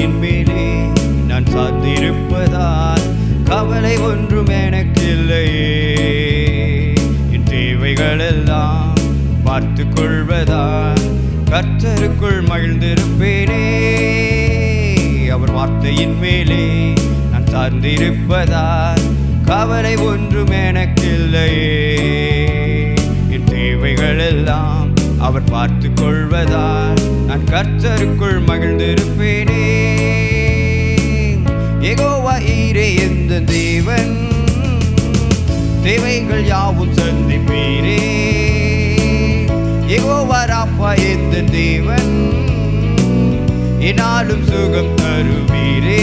வார்த்தையின் மேலே நான் சார்ந்திருப்பதால் கவலை ஒன்றும் எனக்கில்லையே. என் தேவைகளெல்லாம் பார்த்து கொள்வதால் கர்த்தருக்குள் மகிழ்ந்திருப்பேனே. அவர் வார்த்தையின் மேலே நான் சார்ந்திருப்பதால் கவலை ஒன்றும் எனக்கில்லையே. என் தேவைகளெல்லாம் அவர் பார்த்து கொள்வதால் நான் கர்த்தருக்குள் மகிழ்ந்திருப்பேனே. எகோவா எந்த தேவன்? தேவைகள் யாவும் சந்திப்பீரே. எகோவா எந்த தேவன்? என்னாலும் சுகம் தருவீரே.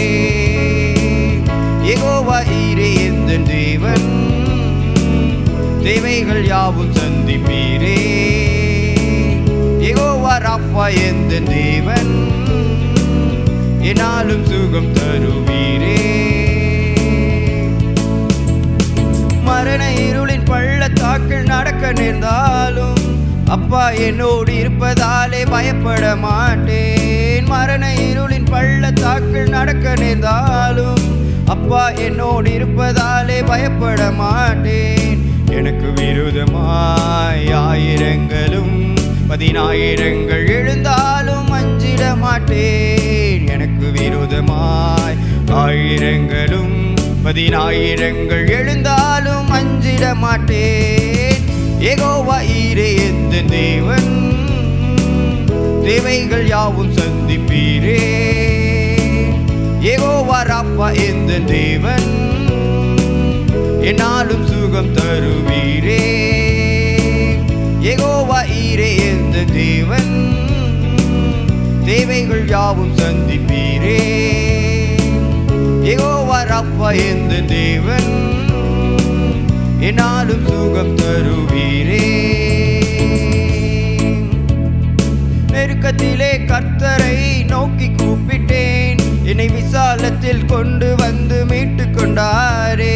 எகோவா ஈரே எந்த தேவன்? தேவைகள் யாவும் சந்திப்பீரே. எகோவா ராப்பா எந்த தேவன்? என்னாலும் சுகம் தருவீரே. மரண இருளின் பள்ளத்தாக்கில் நடக்க நேர்ந்தாலும் அப்பா என்னோடு இருப்பதாலே பயப்பட மாட்டேன். மரண இருளின் பள்ளத்தாக்கில் நடக்க நேர்ந்தாலும் அப்பா என்னோடு இருப்பதாலே பயப்பட மாட்டேன். எனக்கு விருதமாய் ஆயிரங்களும் பதினாயிரங்கள் எழுந்தாலும் அஞ்சிட மாட்டேன். எனக்கு விரோதமாய் ஆயிரங்களும் பதினாயிரங்கள் எழுந்தால் அஞ்சிட மாட்டேன். ஏகோவா ஈரே எந்த தேவன். தேவைகள் யாவும் சந்திப்பீரே. ஏகோவா ராப்பா எந்த தேவன். என்னாலும் சுகம் தருவீரே. ஏகோவா ஈரே எந்த தேவன். தேவைகள் யாவும் சந்திப்பீரே. ஏகோவா ராப்பா எந்த தேவன். என்னாலும் சுகம் தருவீரே. நெருக்கத்திலே கர்த்தரை நோக்கி கூப்பிட்டேன். என்னை விசாலத்தில் கொண்டு வந்து மீட்டு கொண்டாரே.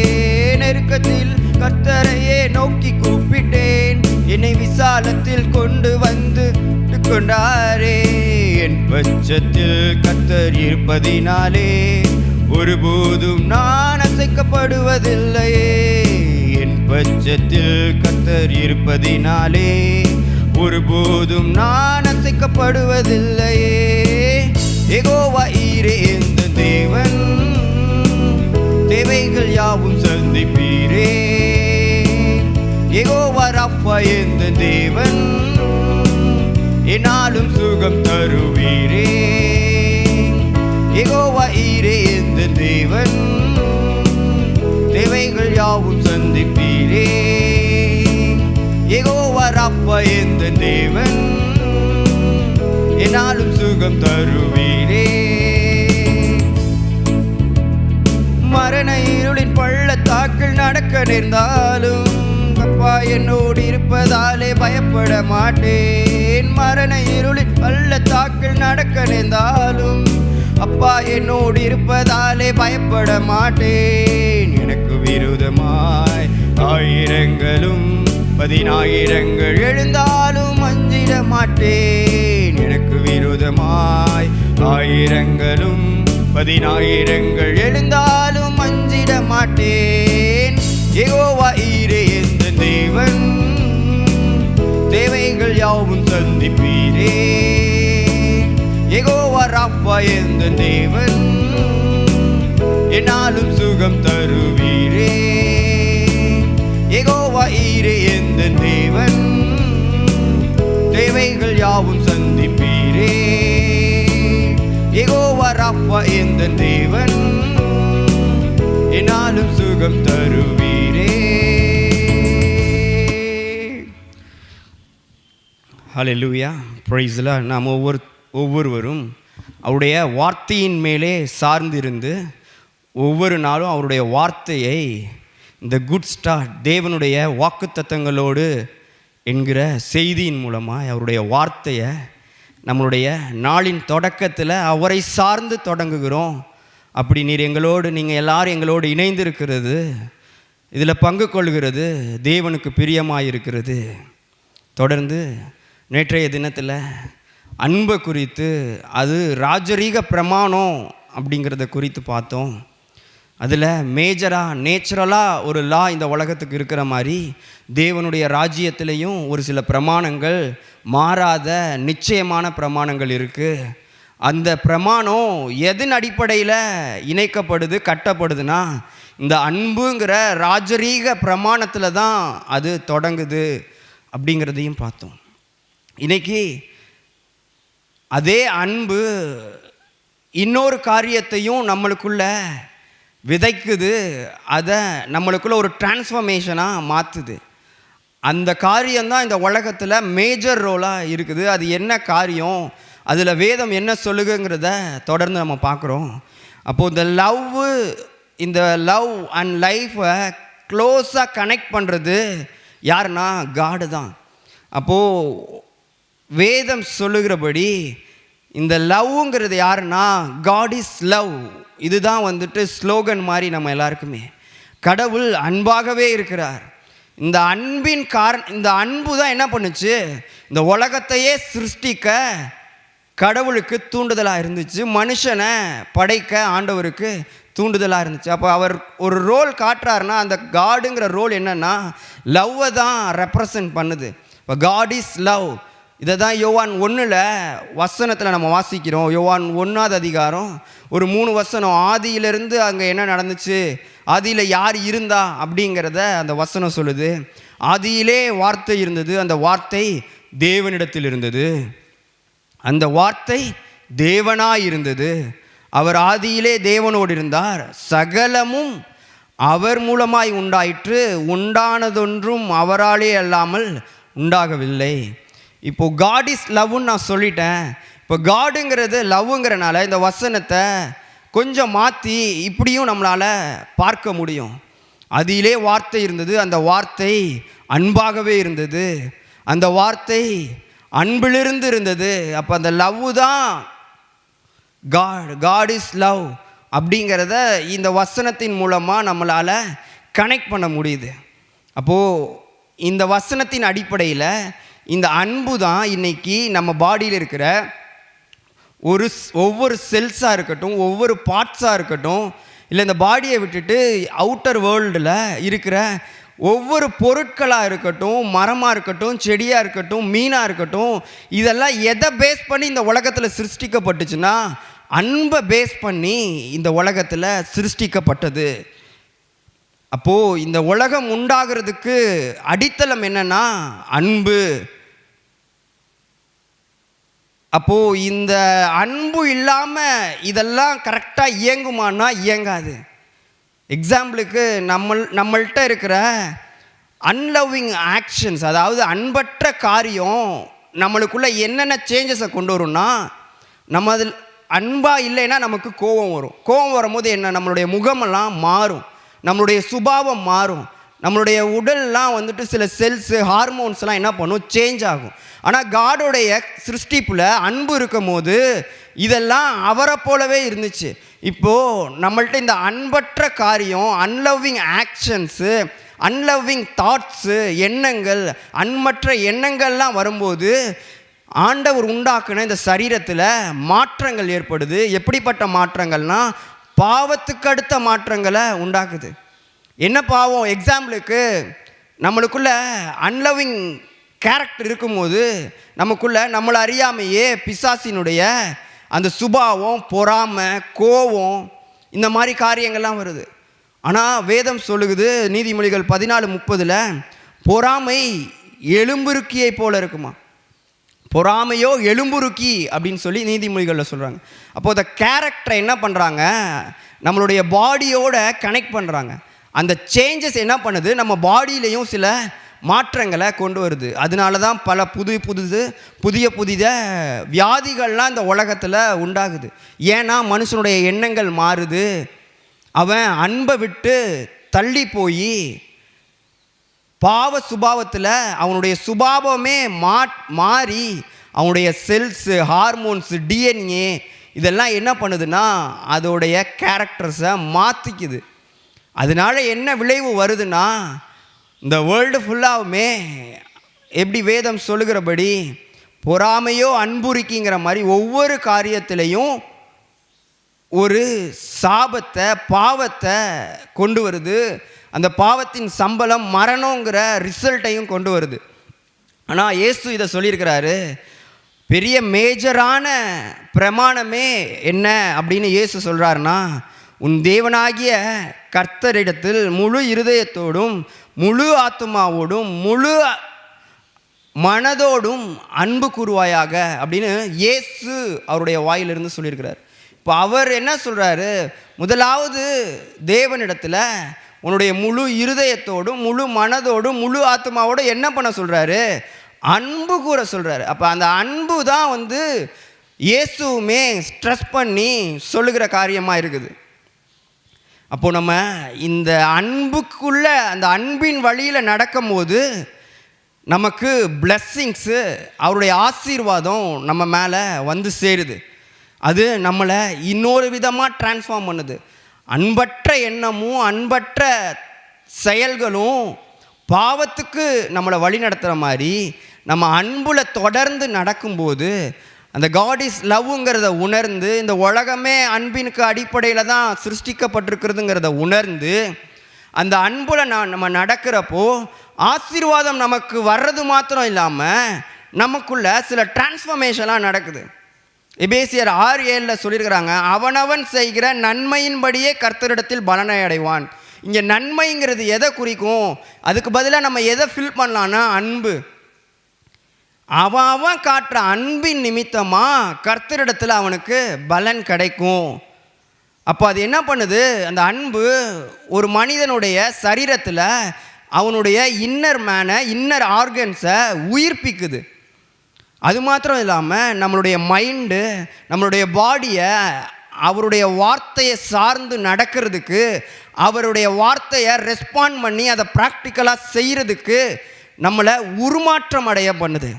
நெருக்கத்தில் கர்த்தரையே நோக்கி கூப்பிட்டேன். என்னை விசாலத்தில் கொண்டு வந்து கொண்டாரே. என் பட்சத்தில் கர்த்தர் இருப்பதினாலே ஒருபோதும் நான் அசைக்கப்படுவதில்லையே. என் கத்தர் இருப்பதினாலே ஒருபோதும் நான் அசைக்கப்படுவதில்லையே. எகோவா ஈரே எந்த தேவன்? தேவைகள் யாவும் சந்திப்பீரே. எகோவா ரப்பா எந்த தேவன்? என்னாலும் சுகம் தருவீரே. எகோவா ஈரே எந்த தேவன்? தேவைகள் யாவும் சந்திப்பீரே. எகோவரப்ப எந்த தேவன்? என்னாலும் சுகம் தருவீரே. மரண இருளின் பள்ளத்தாக்கில் நடக்க நேர்ந்தாலும் அப்பா என்னோடு இருப்பதாலே பயப்பட மாட்டேன். மரண இருளின் பள்ளத்தாக்கில் நடக்க நேர்ந்தாலும் அப்பா என்னோடு இருப்பதாலே பயப்பட மாட்டேன். எனக்கு விரோதமாய் ஆயிரங்களும் பதினாயிரங்கள் எழுந்தாலும் அஞ்சிட மாட்டேன். எனக்கு விரோதமாய் ஆயிரங்களும் பதினாயிரங்கள் எழுந்தாலும் அஞ்சிட மாட்டேன். ஏகோவா ஈரே எந்த தேவன்? தேவைகள் யாவும் சந்திப்பீரே. ஏகோவா ராப்பா எந்த தேவன்? என்னாலும் சுகம் தருவீரே. எகோவா ஈரே எந்த தேவன்? தேவைகள் யாவும் சந்திப்பீரே. ஏகோவா ராப்பா எந்த தேவன்? என்னாலும் சுகம் தருவீரே. ஹலெலுயா பிரைஸ்ல நாம் ஒவ்வொரு ஒவ்வொருவரும் அவருடைய வார்த்தையின் மேலே சார்ந்திருந்து ஒவ்வொரு நாளும் அவருடைய வார்த்தையை இந்த குட் ஸ்டார் தேவனுடைய வாக்குத்தத்தங்களோடு என்கிற செய்தியின் மூலமாக அவருடைய வார்த்தையை நம்மளுடைய நாளின் தொடக்கத்தில் அவரை சார்ந்து தொடங்குகிறோம். அப்படி நீர் எங்களோடு நீங்கள் எல்லாரும் எங்களோடு இணைந்திருக்கிறது. இதில் பங்கு கொள்கிறது. தேவனுக்கு பிரியமாக இருக்கிறது தொடர்ந்து நேற்றைய தினத்தில் அன்பை குறித்து அது ராஜரீக பிரமாணம் அப்படிங்கிறத குறித்து பார்த்தோம். அதில் மேஜராக நேச்சுரலாக ஒரு லா இந்த உலகத்துக்கு இருக்கிற மாதிரி தேவனுடைய ராஜ்யத்திலையும் ஒரு சில பிரமாணங்கள் மாறாத நிச்சயமான பிரமாணங்கள் இருக்குது அந்த பிரமாணம் எதன் அடிப்படையில் இணைக்கப்படுது கட்டப்படுதுன்னா இந்த அன்புங்கிற ராஜரீக பிரமாணத்தில் தான் அது தொடங்குது அப்படிங்கிறதையும் பார்த்தோம். இன்றைக்கி அதே அன்பு இன்னொரு காரியத்தையும் நம்மளுக்குள்ள விதைக்குது. அதை நம்மளுக்குள்ள ஒரு டிரான்ஸ்ஃபர்மேஷனாக மாற்றுது அந்த காரியம்தான் இந்த உலகத்தில் மேஜர் ரோலாக இருக்குது. அது என்ன காரியம்? அதில் வேதம் என்ன சொல்லுங்கிறத தொடர்ந்து நம்ம பார்க்குறோம். அப்போது இந்த லவ் இந்த லவ் அண்ட் லைஃப்பை க்ளோஸாக கனெக்ட் பண்ணுறது யாருன்னா காடு தான். அப்போது வேதம் சொல்லுகிறபடி இந்த லவ்ங்கிறது யாருன்னா காட் இஸ் லவ் இதுதான் வந்துட்டு ஸ்லோகன் மாதிரி நம்ம எல்லாருக்குமே. கடவுள் அன்பாகவே இருக்கிறார். இந்த அன்பின் காரண இந்த அன்பு தான் என்ன பண்ணுச்சு? இந்த உலகத்தையே சிருஷ்டிக்க கடவுளுக்கு தூண்டுதலாக இருந்துச்சு மனுஷனை படைக்க ஆண்டவருக்கு தூண்டுதலாக இருந்துச்சு. அப்போ அவர் ஒரு ரோல் காட்டுறாருன்னா அந்த காடுங்கிற ரோல் என்னென்னா லவ்வை தான் ரெப்ரசன்ட் பண்ணுது. இப்போ காட் இஸ் லவ் இதை தான் யோவான் ஒன்றில் வசனத்தில் நம்ம வாசிக்கிறோம். யோவான் ஒன்றாவது அதிகாரம். ஒரு மூணு வசனம் ஆதியிலிருந்து அங்கே என்ன நடந்துச்சு? ஆதியில் யார் இருந்தா? அப்படிங்கிறத அந்த வசனம் சொல்லுது. ஆதியிலே வார்த்தை இருந்தது. அந்த வார்த்தை தேவனிடத்தில் இருந்தது. அந்த வார்த்தை தேவனாய் இருந்தது. அவர் ஆதியிலே தேவனோடு இருந்தார். சகலமும் அவர் மூலமாய் உண்டாயிற்று. உண்டானதொன்றும் அவராலே அல்லாமல் உண்டாகவில்லை. இப்போ காட் இஸ் லவ்னு நான் சொல்லிட்டேன். இப்போ காடுங்கிறது லவ்ங்கிறனால இந்த வசனத்தை கொஞ்சம் மாற்றி இப்படியும் நம்மளால் பார்க்க முடியும். அதிலே வார்த்தை இருந்தது அந்த வார்த்தை அன்பாகவே இருந்தது. அந்த வார்த்தை அன்பிலிருந்து இருந்தது. அப்போ அந்த லவ் தான் காட் காட் இஸ் லவ் அப்படிங்கிறத இந்த வசனத்தின் மூலமாக நம்மளால் கனெக்ட் பண்ண முடியுது. அப்போது இந்த வசனத்தின் அடிப்படையில் இந்த அன்பு தான் இன்னைக்கு நம்ம பாடியில் இருக்கிற ஒரு ஒவ்வொரு செல்ஸாக இருக்கட்டும் ஒவ்வொரு பார்ட்ஸாக இருக்கட்டும் இல்லை இந்த பாடியை விட்டுட்டு அவுட்டர் வேர்ல்டில் இருக்கிற ஒவ்வொரு பொருட்களாக இருக்கட்டும் மரமாக இருக்கட்டும் செடியாக இருக்கட்டும் மீனாக இருக்கட்டும் இதெல்லாம் எதை பேஸ் பண்ணி இந்த உலகத்தில் சிருஷ்டிக்கப்பட்டுச்சுன்னா அன்பை பேஸ் பண்ணி இந்த உலகத்தில் சிருஷ்டிக்கப்பட்டது. அப்போது இந்த உலகம் உண்டாகிறதுக்கு அடித்தளம் என்னென்னா அன்பு. அப்போது இந்த அன்பு இல்லாமல் இதெல்லாம் கரெக்டாக இயங்குமான்னா இயங்காது. எக்ஸாம்பிளுக்கு நம்ம நம்மள்கிட்ட இருக்கிற அன்லவ்விங் ஆக்ஷன்ஸ் அதாவது அன்பற்ற காரியம் நம்மளுக்குள்ளே என்னென்ன சேஞ்சஸை கொண்டு வரும்னா நம்ம அதில் அன்பாக இல்லைன்னா நமக்கு கோபம் வரும். கோபம் வரும்போது என்ன? நம்மளுடைய முகமெல்லாம் மாறும். நம்மளுடைய சுபாவம் மாறும். நம்மளுடைய உடல்லாம் வந்துட்டு சில செல்ஸு ஹார்மோன்ஸ்லாம் என்ன பண்ணும்? சேஞ்ச் ஆகும். ஆனால் காடோடைய சிருஷ்டிப்பில் அன்பு இருக்கும் போது இதெல்லாம் அவரை போலவே இருந்துச்சு. இப்போது நம்மள்ட்ட இந்த அன்பற்ற காரியம் அன்லவ்விங் ஆக்ஷன்ஸு அன்லவ்விங் தாட்ஸு எண்ணங்கள் அன்பற்ற எண்ணங்கள்லாம் வரும்போது ஆண்டவர் உண்டாக்குன இந்த சரீரத்தில் மாற்றங்கள் ஏற்படுது. எப்படிப்பட்ட மாற்றங்கள்னா பாவத்துக்கு அடுத்த மாற்றங்களை உண்டாக்குது. என்ன பாவம்? எக்ஸாம்பிளுக்கு நம்மளுக்குள்ள அன்லவிங் கேரக்டர் இருக்கும்போது நமக்குள்ளே நம்மளை அறியாமையே பிசாசினுடைய அந்த சுபாவம் பொறாமை கோவம் இந்த மாதிரி காரியங்கள்லாம் வருது. ஆனால் வேதம் சொல்லுகுது நீதிமொழிகள் பதினாலு முப்பதில் பொறாமை எலும்புருக்கியை போல இருக்குமா? பொறாமையோ எலும்புருக்கி அப்படின்னு சொல்லி நீதிமொழிகளில் சொல்கிறாங்க அப்போது அந்த கேரக்டரை என்ன பண்ணுறாங்க நம்மளுடைய பாடியோட கனெக்ட் பண்ணுறாங்க அந்த சேஞ்சஸ் என்ன பண்ணுது? நம்ம பாடியிலையும் சில மாற்றங்களை கொண்டு வருது. அதனால தான் பல புது புதுது புதிய புதித வியாதிகள்லாம் இந்த உலகத்தில் உண்டாகுது. ஏன்னா மனுஷனுடைய எண்ணங்கள் மாறுது. அவன் அன்பை விட்டு தள்ளி போய் பாவ சுபாவத்தில் அவனுடைய சுபாவமே மா மாறி அவனுடைய செல்ஸு ஹார்மோன்ஸு டிஎன்ஏ இதெல்லாம் என்ன பண்ணுதுன்னா அதோடைய கேரக்டர்ஸை மாற்றிக்குது அதனால என்ன விளைவு வருதுன்னா இந்த வேர்ல்டு ஃபுல்லாகவுமே எப்படி வேதம் சொல்லுகிறபடி பொறாமையோ அன்புரிக்கிங்கிற மாதிரி ஒவ்வொரு காரியத்திலையும் ஒரு சாபத்தை பாவத்தை கொண்டு வருது. அந்த பாவத்தின் சம்பளம் மரணங்கிற ரிசல்ட்டையும் கொண்டு வருது. ஆனால் இயேசு இதை சொல்லியிருக்கிறாரு பெரிய மேஜரான பிரமாணமே என்ன? அப்படின்னு இயேசு சொல்கிறாருன்னா உன் தேவனாகிய கர்த்தரிடத்தில் முழு இருதயத்தோடும் முழு ஆத்துமாவோடும் முழு மனதோடும் அன்பு கூறுவாயாக அப்படின்னு இயேசு அவருடைய வாயிலிருந்து சொல்லியிருக்கிறார். இப்போ அவர் என்ன சொல்கிறாரு முதலாவது தேவனிடத்தில் உன்னுடைய முழு இருதயத்தோடும் முழு மனதோடும் முழு ஆத்மாவோடும் என்ன பண்ண சொல்கிறாரு அன்பு கூற சொல்கிறாரு அப்போ அந்த அன்பு தான் வந்து இயேசுவுமே ஸ்ட்ரெஸ் பண்ணி சொல்லுகிற காரியமாக இருக்குது. அப்போ நம்ம இந்த அன்புக்குள்ள அந்த அன்பின் வழியில் நடக்கும்போது நமக்கு பிளஸ்ஸிங்ஸு அவருடைய ஆசீர்வாதம் நம்ம மேலே வந்து சேருது. அது நம்மளை இன்னொரு விதமாக டிரான்ஸ்ஃபார்ம் பண்ணுது. அன்பற்ற எண்ணமும் அன்பற்ற செயல்களும் பாவத்துக்கு நம்மளை வழி நடத்துகிற மாதிரி நம்ம அன்பில் தொடர்ந்து நடக்கும்போது அந்த காட் இஸ் லவ்ங்கிறத உணர்ந்து இந்த உலகமே அன்பினுக்கு அடிப்படையில் தான் சிருஷ்டிக்கப்பட்டிருக்கிறதுங்கிறத உணர்ந்து அந்த அன்பில் நான் நம்ம நடக்கிறப்போ ஆசீர்வாதம் நமக்கு வர்றது மாத்திரம் இல்லாமல் நமக்குள்ள சில டிரான்ஸ்ஃபர்மேஷன்லாம் நடக்குது. எபேசியர் ஆறு ஏழில் சொல்லியிருக்கிறாங்க அவனவன் செய்கிற நன்மையின்படியே கர்த்தரிடத்தில் பலனை அடைவான். இங்கே நன்மைங்கிறது எதை குறிக்கும்? அதுக்கு பதிலாக நம்ம எதை ஃபில் பண்ணலான்னா அன்பு. அவன் அவன் காட்டுற அன்பின் நிமித்தமாக கர்த்தரிடத்தில் அவனுக்கு பலன் கிடைக்கும். அப்போ அது என்ன பண்ணுது? அந்த அன்பு ஒரு மனிதனுடைய சரீரத்தில் அவனுடைய இன்னர் மேனை இன்னர் ஆர்கன்ஸை உயிர்ப்பிக்குது. அது மாத்திரம் இல்லாமல் நம்மளுடைய மைண்டு நம்மளுடைய பாடியை அவருடைய வார்த்தையை சார்ந்து நடக்கிறதுக்கு அவருடைய வார்த்தையை ரெஸ்பாண்ட் பண்ணி அதை ப்ராக்டிக்கலாக செய்கிறதுக்கு நம்மளை உருமாற்றம் அடைய பண்ணுது.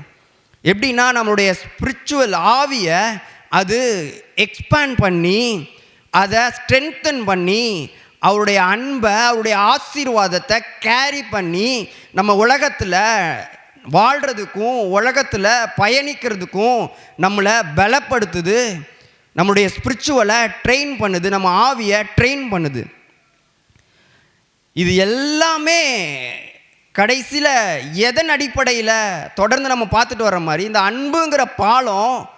எப்படின்னா நம்மளுடைய ஸ்பிரிச்சுவல் ஆவியை அது எக்ஸ்பேண்ட் பண்ணி அதை ஸ்ட்ரென்தன் பண்ணி அவருடைய அன்பை அவருடைய ஆசீர்வாதத்தை கேரி பண்ணி நம்ம உலகத்தில் வாழ்கிறதுக்கும் உலகத்தில் பயணிக்கிறதுக்கும் நம்மளை பலப்படுத்துது நம்மளுடைய ஸ்பிரிச்சுவலை ட்ரெயின் பண்ணுது நம்ம ஆவியை ட்ரெயின் பண்ணுது. இது எல்லாமே கடைசியில் எதன் அடிப்படையில் தொடர்ந்து நம்ம பார்த்துட்டு வர மாதிரி இந்த அன்புங்கிற பாலம்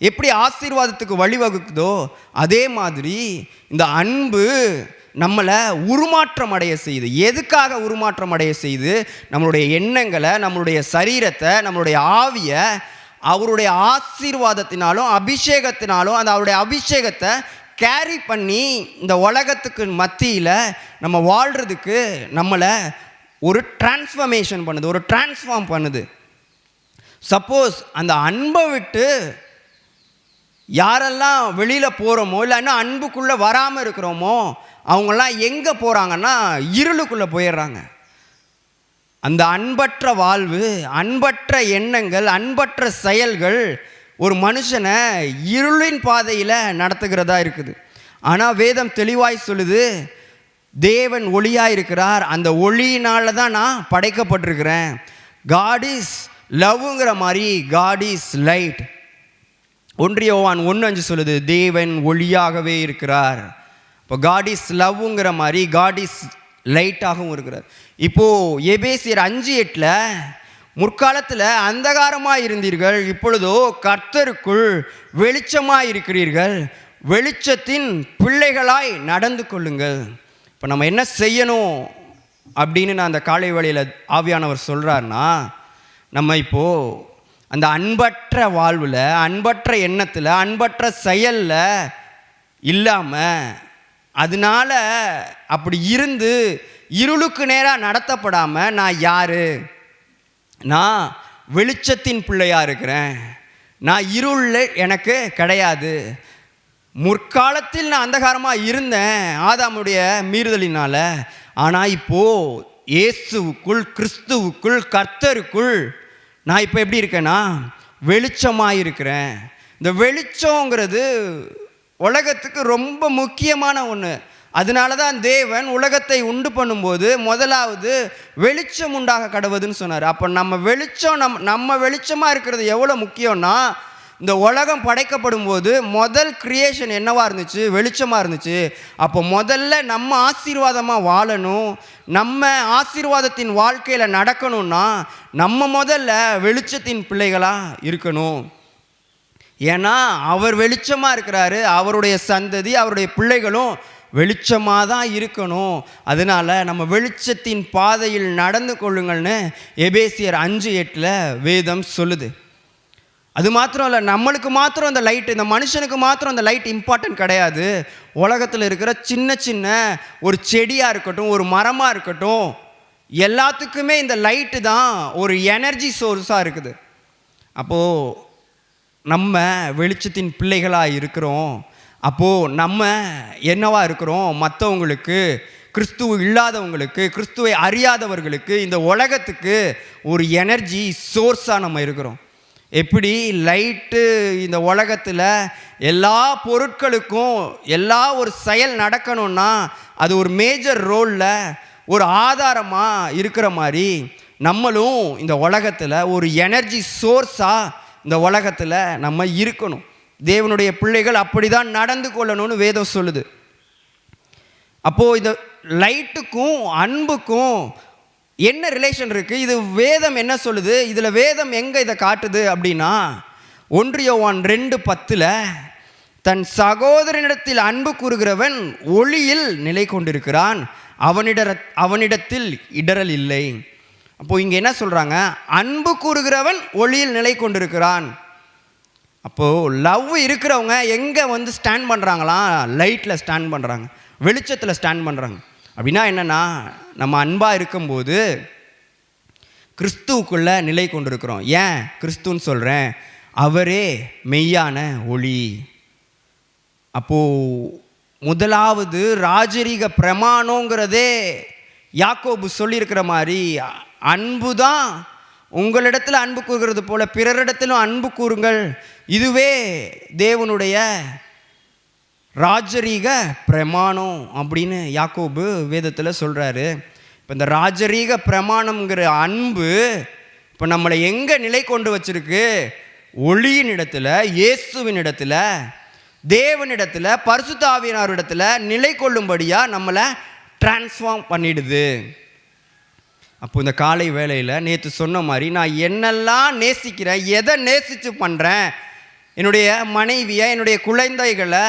எப்படி ஆசீர்வாதத்துக்கு வழிவகுக்குதோ அதே மாதிரி இந்த அன்பு நம்மளை உருமாற்றம் அடைய செய்யுது. எதுக்காக உருமாற்றம் அடைய செய்யுது? நம்மளுடைய எண்ணங்களை நம்மளுடைய சரீரத்தை நம்மளுடைய ஆவியை அவருடைய ஆசீர்வாதத்தினாலும் அபிஷேகத்தினாலும் அந்த அவருடைய அபிஷேகத்தை கேரி பண்ணி இந்த உலகத்துக்கு மத்தியில் நம்ம வாழ்கிறதுக்கு நம்மளை ஒரு டிரான்ஸ்ஃபர்மேஷன் பண்ணுது ஒரு டிரான்ஸ்ஃபார்ம் பண்ணுது. சப்போஸ் அந்த அன்பை விட்டு யாரெல்லாம் வெளியில் போகிறோமோ இல்லைன்னா அன்புக்குள்ளே வராமல் இருக்கிறோமோ அவங்கெல்லாம் எங்கே போகிறாங்கன்னா இருளுக்குள்ளே போயிடுறாங்க. அந்த அன்பற்ற வாழ்வு அன்பற்ற எண்ணங்கள் அன்பற்ற செயல்கள் ஒரு மனுஷனை இருளின் பாதையில் நடத்துகிறதா இருக்குது. ஆனால் வேதம் தெளிவாய் சொல்லுது தேவன் ஒளியாக இருக்கிறார். அந்த ஒளியினால தான் நான் படைக்கப்பட்டிருக்கிறேன். காட் இஸ் லவ்ங்கிற மாதிரி காட் இஸ் லைட் ஒன்றியவான் ஒன்று அஞ்சு சொல்லுது தேவன் ஒளியாகவே இருக்கிறார். இப்போ காட் இஸ் லவ்ங்கிற மாதிரி காட் இஸ் லைட்டாகவும் இருக்கிறார். இப்போது எபேசியர் அஞ்சு எட்டில் முற்காலத்தில் அந்தகாரமாக இருந்தீர்கள் இப்பொழுதோ கர்த்தருக்குள் வெளிச்சமாக இருக்கிறீர்கள். வெளிச்சத்தின் பிள்ளைகளாய் நடந்து கொள்ளுங்கள். இப்போ நம்ம என்ன செய்யணும் அப்படின்னு நான் அந்த காலை வழியில் ஆவியானவர் சொல்கிறாருன்னா நம்ம இப்போது அந்த அன்பற்ற வாழ்வில் அன்பற்ற எண்ணத்தில் அன்பற்ற செயலில் இல்லாமல் அதனால அப்படி இருந்து இருளுக்கு நேராக நடத்தப்படாமல் நான் யார்? நான் வெளிச்சத்தின் பிள்ளையாக இருக்கிறேன். நான் இருளில் எனக்கு கிடையாது. முற்காலத்தில் நான் அந்தகாரமாக இருந்தேன் ஆதாமுடைய மீறுதலினால். ஆனால் இப்போது இயேசுவுக்குள் கிறிஸ்துவுக்குள் கர்த்தருக்குள் நான் இப்போ எப்படி இருக்கேன்னா வெளிச்சமாக இருக்கிறேன். இந்த வெளிச்சங்கிறது உலகத்துக்கு ரொம்ப முக்கியமான ஒன்று அதனால தான் தேவன் உலகத்தை உண்டு பண்ணும்போது முதலாவது வெளிச்சம் உண்டாக கடவுதுன்னு சொன்னார். அப்போ நம்ம வெளிச்சம் நம் நம்ம வெளிச்சமாக இருக்கிறது எவ்வளோ முக்கியம்னா இந்த உலகம் படைக்கப்படும் போது முதல் கிரியேஷன் என்னவாக இருந்துச்சு? வெளிச்சமாக இருந்துச்சு. அப்போ முதல்ல நம்ம ஆசீர்வாதமாக வாழணும். நம்ம ஆசீர்வாதத்தின் வாழ்க்கையில் நடக்கணும்னா நம்ம முதல்ல வெளிச்சத்தின் பிள்ளைகளாக இருக்கணும். ஏன்னா அவர் வெளிச்சமாக இருக்கிறாரு. அவருடைய சந்ததி அவருடைய பிள்ளைகளும் வெளிச்சமாக தான் இருக்கணும். அதனால நம்ம வெளிச்சத்தின் பாதையில் நடந்து கொள்ளுங்கள்னு எபேசியர் அஞ்சு எட்டில் வேதம் சொல்லுது. அது மாத்திரம் இல்லை நம்மளுக்கு மாத்திரம் அந்த லைட் இந்த மனுஷனுக்கு மாத்திரம் அந்த லைட் இம்பார்ட்டன்ட் கிடையாது. உலகத்தில் இருக்கிற சின்ன சின்ன ஒரு செடியாக இருக்கட்டும் ஒரு மரமாக இருக்கட்டும் எல்லாத்துக்குமே இந்த லைட்டு தான் ஒரு எனர்ஜி சோர்ஸாக இருக்குது. அப்போது நம்ம வெளிச்சத்தின் பிள்ளைகளாக இருக்கிறோம். அப்போது நம்ம என்னவா இருக்கிறோம்? மற்றவங்களுக்கு கிறிஸ்துவ இல்லாதவங்களுக்கு கிறிஸ்துவை அறியாதவர்களுக்கு இந்த உலகத்துக்கு ஒரு எனர்ஜி சோர்ஸாக நம்ம இருக்கிறோம். எப்படி லைட்டு இந்த உலகத்தில் எல்லா பொருட்களுக்கும் எல்லா ஒரு செயல் நடக்கணும்னா அது ஒரு மேஜர் ரோலில் ஒரு ஆதாரமாக இருக்கிற மாதிரி நம்மளும் இந்த உலகத்தில் ஒரு எனர்ஜி சோர்ஸாக இந்த உலகத்தில் நம்ம இருக்கணும். தேவனுடைய பிள்ளைகள் அப்படி தான் நடந்து கொள்ளணும்னு வேதம் சொல்லுது. அப்போது இந்த லைட்டுக்கும் அன்புக்கும் என்ன ரிலேஷன் இருக்குது இது வேதம் என்ன சொல்லுது? இதில் வேதம் எங்கே இதை காட்டுது அப்படின்னா ஒன்றியவான் ரெண்டு பத்தில் தன் சகோதரனிடத்தில் அன்பு கூறுகிறவன் ஒளியில் நிலை கொண்டிருக்கிறான் அவனிட அவனிடத்தில் இடரல் இல்லை. அப்போது இங்கே என்ன சொல்கிறாங்க அன்பு கூறுகிறவன் ஒளியில் நிலை கொண்டிருக்கிறான். அப்போது லவ் இருக்கிறவங்க எங்கே வந்து ஸ்டாண்ட் பண்ணுறாங்களாம் லைட்டில் ஸ்டாண்ட் பண்ணுறாங்க வெளிச்சத்தில் ஸ்டாண்ட் பண்ணுறாங்க அப்படின்னா என்னென்னா நம்ம அன்பாக இருக்கும்போது கிறிஸ்துவுக்குள்ளே நிலை கொண்டிருக்கிறோம். ஏன்? கிறிஸ்துன்னு சொல்கிறேன் அவரே மெய்யான ஒளி. அப்போது முதலாவது ராஜரீக பிரமாணங்கிறதே யாக்கோபு சொல்லியிருக்கிற மாதிரி அன்பு தான் உங்களிடத்தில் அன்பு கூறுகிறது போல பிறரிடத்திலும் அன்பு கூறுங்கள். இதுவே தேவனுடைய ராஜரீக பிரமாணம் அப்படின்னு யாக்கோபு வேதத்தில் சொல்கிறாரு இப்போ இந்த ராஜரீக பிரமாணம்ங்கிற அன்பு இப்போ நம்மளை எங்கே நிலை கொண்டு வச்சிருக்கு? ஒளியின் இடத்துல இயேசுவின் இடத்துல தேவனிடத்தில் பரிசுத்தாவியனாரிடத்துல நிலை கொள்ளும்படியாக நம்மளை டிரான்ஸ்ஃபார்ம் பண்ணிடுது. அப்போ இந்த காலை வேலையில் நேற்று சொன்ன மாதிரி நான் என்னெல்லாம் நேசிக்கிறேன் எதை நேசித்து பண்ணுறேன் என்னுடைய மனைவியை என்னுடைய குழந்தைகளை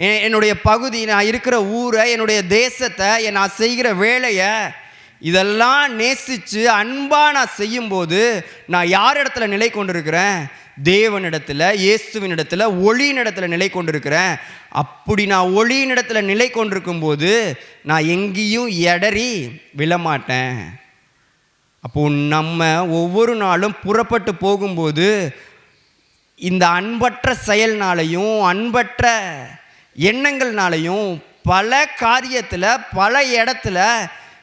என்னுடைய பகுதி நான் இருக்கிற ஊரை என்னுடைய தேசத்தை நான் செய்கிற வேலையை இதெல்லாம் நேசித்து அன்பாக நான் செய்யும்போது நான் யார் இடத்துல நிலை கொண்டிருக்கிறேன்? தேவனிடத்தில் இயேசுவின் இடத்துல ஒளியின் இடத்துல நிலை கொண்டிருக்கிறேன். அப்படி நான் ஒளியின் இடத்துல நிலை கொண்டிருக்கும் போது நான் எங்கேயும் எடறி விழமாட்டேன். அப்போ நம்ம ஒவ்வொரு நாளும் புறப்பட்டு போகும்போது இந்த அன்பற்ற செயல்னாலையும் அன்பற்ற எண்ணங்கள்னாலையும் பல காரியத்தில் பல இடத்துல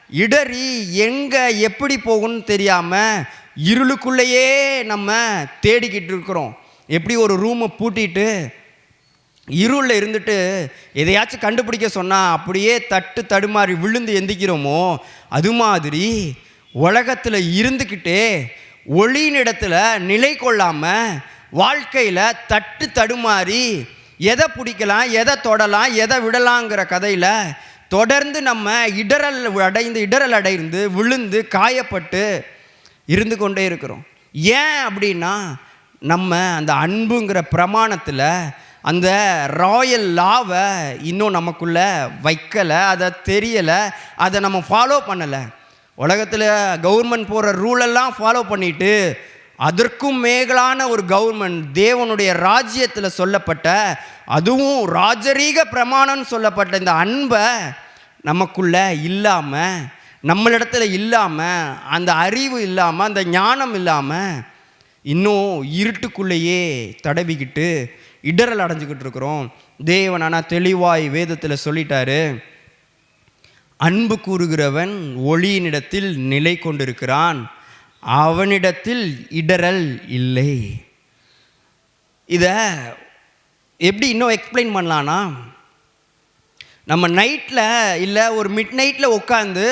இடறி எங்கே எப்படி போகும்னு தெரியாமல் இருளுக்குள்ளேயே நம்ம தேடிக்கிட்டு இருக்கிறோம். எப்படி ஒரு ரூமை பூட்டிட்டு இருளில் இருந்துட்டு எதையாச்சும் கண்டுபிடிக்க சொன்னால் அப்படியே தட்டு தடுமாறி விழுந்து எந்திக்கிறோமோ அது மாதிரி உலகத்தில் இருந்துக்கிட்டே ஒளியின் இடத்துல நிலை கொள்ளாமல் வாழ்க்கையில் தட்டு தடுமாறி எதை பிடிக்கலாம் எதை தொடலாம் எதை விடலாங்கிற கதையில் தொடர்ந்து நம்ம இடரல் அடைந்து இடரல் அடைந்து விழுந்து காயப்பட்டு இருந்து கொண்டே இருக்கிறோம். ஏன் அப்படின்னா நம்ம அந்த அன்புங்கிற பிரமாணத்தில் அந்த ராயல் லாவை இன்னும் நமக்குள்ளே வைக்கலை அதை தெரியலை அதை நம்ம ஃபாலோ பண்ணலை. உலகத்தில் கவர்மெண்ட் போகிற ரூலெல்லாம் ஃபாலோ பண்ணிவிட்டு அதற்கும் மேகலான ஒரு கவர்மெண்ட் தேவனுடைய ராஜ்யத்தில் சொல்லப்பட்ட அதுவும் ராஜரீக பிரமாணம்னு சொல்லப்பட்ட இந்த அன்பை நமக்குள்ள இல்லாமல் நம்மளிடத்துல இல்லாமல் அந்த அறிவு இல்லாமல் அந்த ஞானம் இல்லாமல் இன்னும் இருட்டுக்குள்ளேயே தடவிக்கிட்டு இடரல் அடைஞ்சிக்கிட்டு இருக்கிறோம். தேவன் ஆனால் தெளிவாய் வேதத்தில் சொல்லிட்டாரு அன்பு கூறுகிறவன் ஒளியினிடத்தில் நிலை கொண்டிருக்கிறான். அவனிடத்தில் இடரல் இல்லை. இதை எப்படி இன்னும் எக்ஸ்பிளைன் பண்ணலான்னா நம்ம நைட்டில் இல்லை ஒரு மிட் நைட்டில் உட்காந்து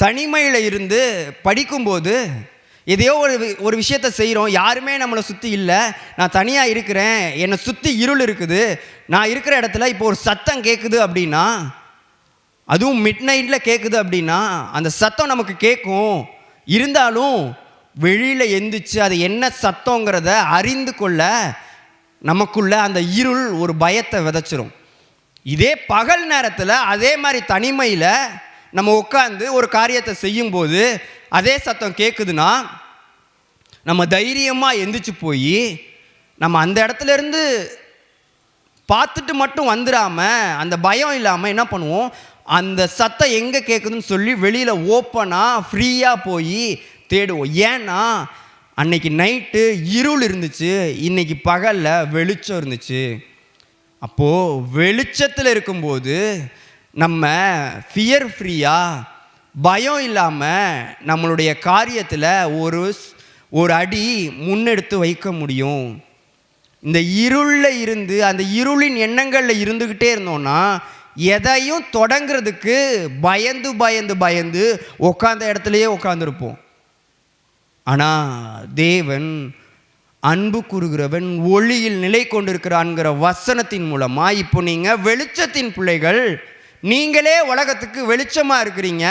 தனிமையில் இருந்து படிக்கும்போது எதையோ ஒரு ஒரு விஷயத்த செய்கிறோம் யாருமே நம்மளை சுற்றி இல்லை. நான் தனியாக இருக்கிறேன். என்னை சுற்றி இருள் இருக்குது. நான் இருக்கிற இடத்துல இப்போ ஒரு சத்தம் கேட்குது அப்படின்னா அதுவும் மிட் நைட்டில் கேட்குது அப்படின்னா அந்த சத்தம் நமக்கு கேட்கும் இருந்தாலும் வெளியில் எந்திரிச்சு அது என்ன சத்தங்கிறத அறிந்து கொள்ள நமக்குள்ள அந்த இருள் ஒரு பயத்தை விதைச்சிரும். இதே பகல் நேரத்தில் அதே மாதிரி தனிமையில் நம்ம உட்காந்து ஒரு காரியத்தை செய்யும்போது அதே சத்தம் கேட்குதுன்னா நம்ம தைரியமாக எந்திரிச்சு போய் நம்ம அந்த இடத்துல இருந்து பார்த்துட்டு மட்டும் வந்துடாமல் அந்த பயம் இல்லாமல் என்ன பண்ணுவோம்? அந்த சத்தம் எங்கே கேட்குதுன்னு சொல்லி வெளியில் ஓப்பனாக ஃப்ரீயாக போய் தேடுவோம். ஏன்னா அன்னைக்கு நைட்டு இருள் இருந்துச்சு. இன்னைக்கு பகலில் வெளிச்சம் இருந்துச்சு. அப்போது வெளிச்சத்தில் இருக்கும்போது நம்ம ஃபியர் ஃப்ரீயாக பயம் இல்லாமல் நம்மளுடைய காரியத்தில் ஒரு ஒரு அடி முன்னெடுத்து வைக்க முடியும். இந்த இருளில் இருந்து அந்த இருளின் எண்ணங்களில் இருந்துக்கிட்டே இருந்தோம்னா எதையும் தொடங்கிறதுக்கு பயந்து பயந்து பயந்து உட்காந்த இடத்துலையே உட்காந்துருப்போம் ஆனால் தேவன் அன்பு கூறுகிறவன் ஒளியில் நிலை கொண்டிருக்கிறான்ங்கிற வசனத்தின் மூலமாக இப்போ நீங்கள் வெளிச்சத்தின் பிள்ளைகள் நீங்களே உலகத்துக்கு வெளிச்சமாக இருக்கிறீங்க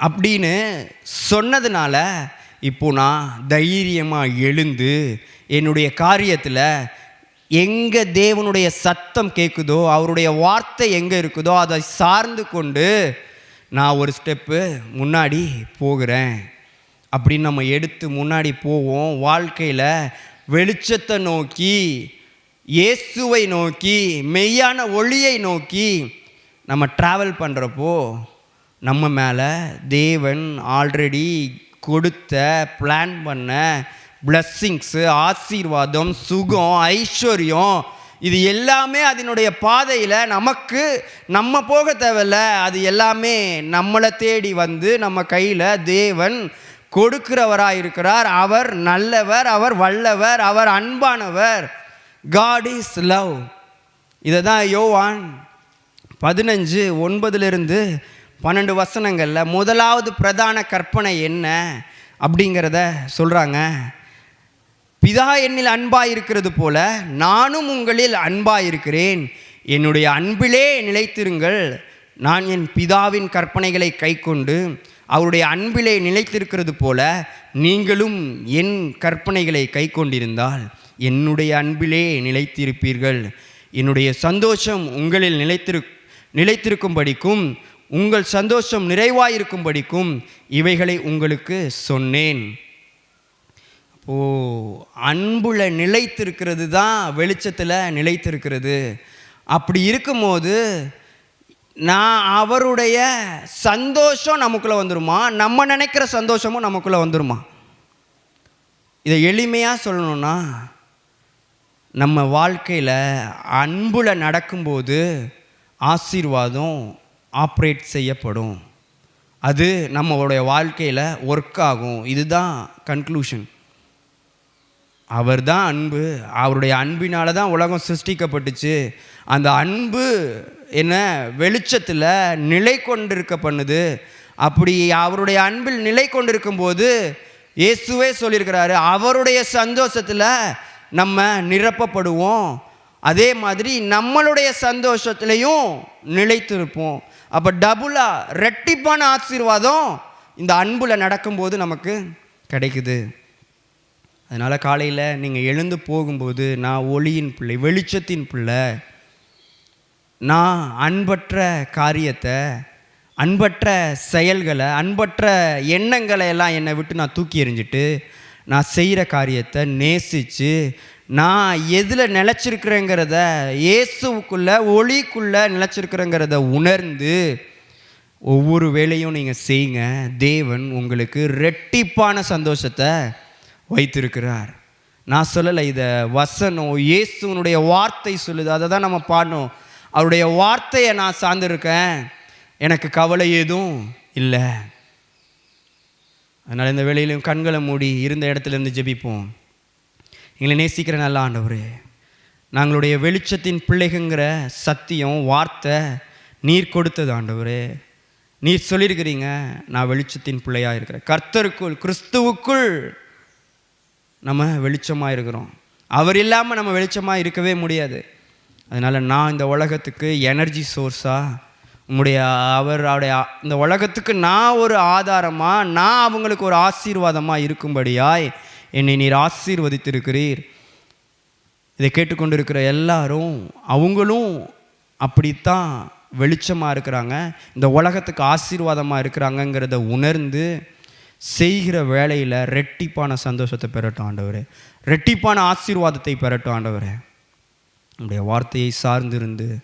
அப்படின்னு சொன்னதுனால இப்போ நான் தைரியமாக எழுந்து என்னுடைய காரியத்தில் எங்கே தேவனுடைய சத்தம் கேட்குதோ அவருடைய வார்த்தை எங்கே இருக்குதோ அதை சார்ந்து கொண்டு நான் ஒரு ஸ்டெப்பு முன்னாடி போகிறேன். அப்படின்னு நம்ம எடுத்து முன்னாடி போவோம். வாழ்க்கையில் வெளிச்சத்தை நோக்கி இயேசுவை நோக்கி மெய்யான ஒளியை நோக்கி நம்ம ட்ராவல் பண்ணுறப்போ நம்ம மேலே தேவன் ஆல்ரெடி கொடுத்த பிளான் பண்ண பிளஸ்ஸிங்ஸு ஆசீர்வாதம் சுகம் ஐஸ்வர்யம் இது எல்லாமே அதனுடைய பாதையில் நமக்கு நம்ம போக தேவையில்ல. அது எல்லாமே நம்மளை தேடி வந்து நம்ம கையில் தேவன் கொடுக்கிறவராக இருக்கிறார் அவர் நல்லவர் அவர் வல்லவர் அவர் அன்பானவர். காட் இஸ் லவ் இதை தான் யோவான் பதினஞ்சு ஒன்பதுலேருந்து பன்னெண்டு வசனங்களில் முதலாவது பிரதான கற்பனை என்ன அப்படிங்கிறத சொல்கிறாங்க பிதா என்னில் அன்பாக இருக்கிறது போல நானும் உங்களில் அன்பாக இருக்கிறேன் என்னுடைய அன்பிலே நிலைத்திருங்கள். நான் என் பிதாவின் கற்பனைகளை கைக்கொண்டு அவருடைய அன்பிலே நிலைத்திருக்கிறது போல நீங்களும் என் கற்பனைகளை கைக்கொண்டிருந்தால் என்னுடைய அன்பிலே நிலைத்திருப்பீர்கள். என்னுடைய சந்தோஷம் உங்களில் நிலைத்திரு நிலைத்திருக்கும்படிக்கும் உங்கள் சந்தோஷம் நிறைவாயிருக்கும்படிக்கும் இவைகளை உங்களுக்கு சொன்னேன். ஓ அன்புல நிலைத்திருக்கிறது தான் வெளிச்சத்தில் நிலைத்திருக்கிறது. அப்படி இருக்கும்போது நான் அவருடைய சந்தோஷம் நமக்குள்ளே வந்துருமா? நம்ம நினைக்கிற சந்தோஷமும் நமக்குள்ளே வந்துருமா? இதை எளிமையாக சொல்லணும்னா நம்ம வாழ்க்கையில் அன்புல நடக்கும்போது ஆசீர்வாதம் ஆப்ரேட் செய்யப்படும். அது நம்மளுடைய வாழ்க்கையில் ஒர்க் ஆகும். இதுதான் கன்க்ளூஷன் அவர் தான் அன்பு. அவருடைய அன்பினால தான் உலகம் சிருஷ்டிக்கப்பட்டுச்சு. அந்த அன்பு என்ன? வெளிச்சத்தில் நிலை கொண்டிருக்க பண்ணுது. அப்படி அவருடைய அன்பில் நிலை கொண்டிருக்கும் போது இயேசுவே சொல்லியிருக்கிறாரு அவருடைய சந்தோஷத்தில் நம்ம நிரப்பப்படுவோம். அதே மாதிரி நம்மளுடைய சந்தோஷத்துலேயும் நிலைத்திருப்போம். அப்போ டபுளாக ரெட்டிப்பான ஆசீர்வாதம் இந்த அன்பில் நடக்கும்போது நமக்கு கிடைக்குது. அதனால் காலையில் நீங்கள் எழுந்து போகும்போது நான் ஒளியின் பிள்ளை வெளிச்சத்தின் பிள்ளை நான் அன்பற்ற காரியத்தை அன்பற்ற செயல்களை அன்பற்ற எண்ணங்களை எல்லாம் என்னை விட்டு நான் தூக்கி எறிஞ்சிட்டு நான் செய்கிற காரியத்தை நேசித்து நான் எதில் நிலச்சிருக்கிறேங்கிறத இயேசுக்குள்ளே ஒளிக்குள்ளே நிலச்சிருக்கிறேங்கிறத உணர்ந்து ஒவ்வொரு வேலையும் நீங்கள் செய்யுங்க. தேவன் உங்களுக்கு ரெட்டிப்பான சந்தோஷத்தை வைத்திருக்கிறார். நான் சொல்லலை இதை வசனம் இயேசுனுடைய வார்த்தை சொல்லுது. அதை தான் நம்ம பாடணும். அவருடைய வார்த்தையை நான் சார்ந்திருக்கேன். எனக்கு கவலை எதுவும் இல்லை. அதனால் இந்த வேலையிலும் கண்களை மூடி இருந்த இடத்துல இருந்து ஜெபிப்போம். எங்களை நேசிக்கிற நல்ல ஆண்டவரே நாங்களுடைய வெளிச்சத்தின் பிள்ளைங்கிற சத்தியம் வார்த்தை நீர் கொடுத்தது ஆண்டவரே. நீர் சொல்லியிருக்கிறீங்க நான் வெளிச்சத்தின் பிள்ளையாக இருக்கிறேன். கர்த்தருக்குள் கிறிஸ்துவுக்குள் நம்ம வெளிச்சமாக இருக்கிறோம். அவர் இல்லாமல் நம்ம வெளிச்சமாக இருக்கவே முடியாது. அதனால் நான் இந்த உலகத்துக்கு எனர்ஜி சோர்ஸாக உங்களுடைய அவருடைய இந்த உலகத்துக்கு நான் ஒரு ஆதாரமாக நான் அவங்களுக்கு ஒரு ஆசீர்வாதமாக இருக்கும்படியாய் என்னை நீர் ஆசீர்வதித்திருக்கிறீர். இதை கேட்டுக்கொண்டிருக்கிற எல்லாரும் அவங்களும் அப்படித்தான் வெளிச்சமாக இருக்கிறாங்க. இந்த உலகத்துக்கு ஆசீர்வாதமாக இருக்கிறாங்கங்கிறத உணர்ந்து செய்கிற வேலையில் ரெட்டிப்பான சந்தோஷத்தை பெறட்டும் ஆண்டவர். ரெட்டிப்பான ஆசீர்வாதத்தை பெறட்டும் ஆண்டவர். நம்முடைய வார்த்தையை சார்ந்திருந்து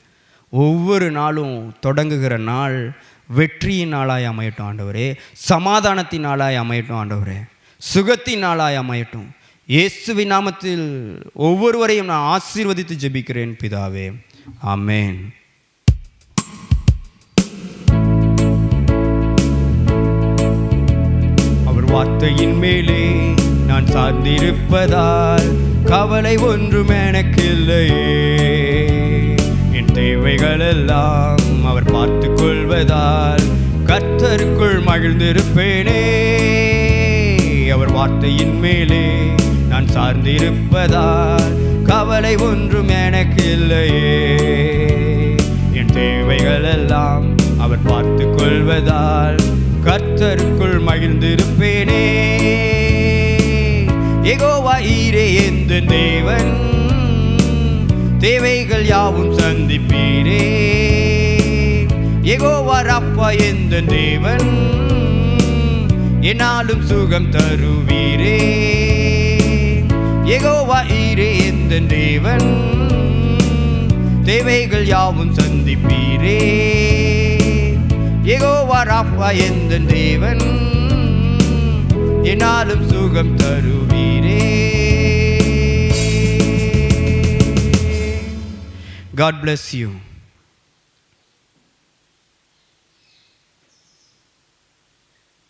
ஒவ்வொரு நாளும் தொடங்குகிற நாள் வெற்றியின் நாளாய் அமையட்டும் ஆண்டவரே. சமாதானத்தின் நாளாய் அமையட்டும் ஆண்டவரே. சுகத்தின் நாளாய் அமையட்டும். இயேசுவின் நாமத்தில் ஒவ்வொருவரையும் நான் ஆசீர்வதித்து ஜெபிக்கிறேன் பிதாவே. ஆமென். வார்த்தையின் மேலே நான் சார்ந்திருப்பதால் கவலை ஒன்றும் எனக்கில்லையே. என் தேவைகள் எல்லாம் அவர் பார்த்து கொள்வதால் கர்த்தருக்குள் மகிழ்ந்திருப்பேனே. அவர் வார்த்தையின் மேலே நான் சார்ந்திருப்பதால் கவலை ஒன்றும் எனக்கில்லையே. என் தேவைகள் எல்லாம் அவர் பார்த்து கொள்வதால் தேவைகள் யாவும் சந்திப்பீரே. எகோவா ரப்பா எந்த தேவன்? என்னாலும் சுகம் தருவீரே. எகோவா ஈரே எந்த தேவன்? தேவைகள் யாவும் சந்திப்பீரே. எகோவா ராப்பா எந்த தேவன்? என்னாலும் சுகம் தருவீரே. God bless you.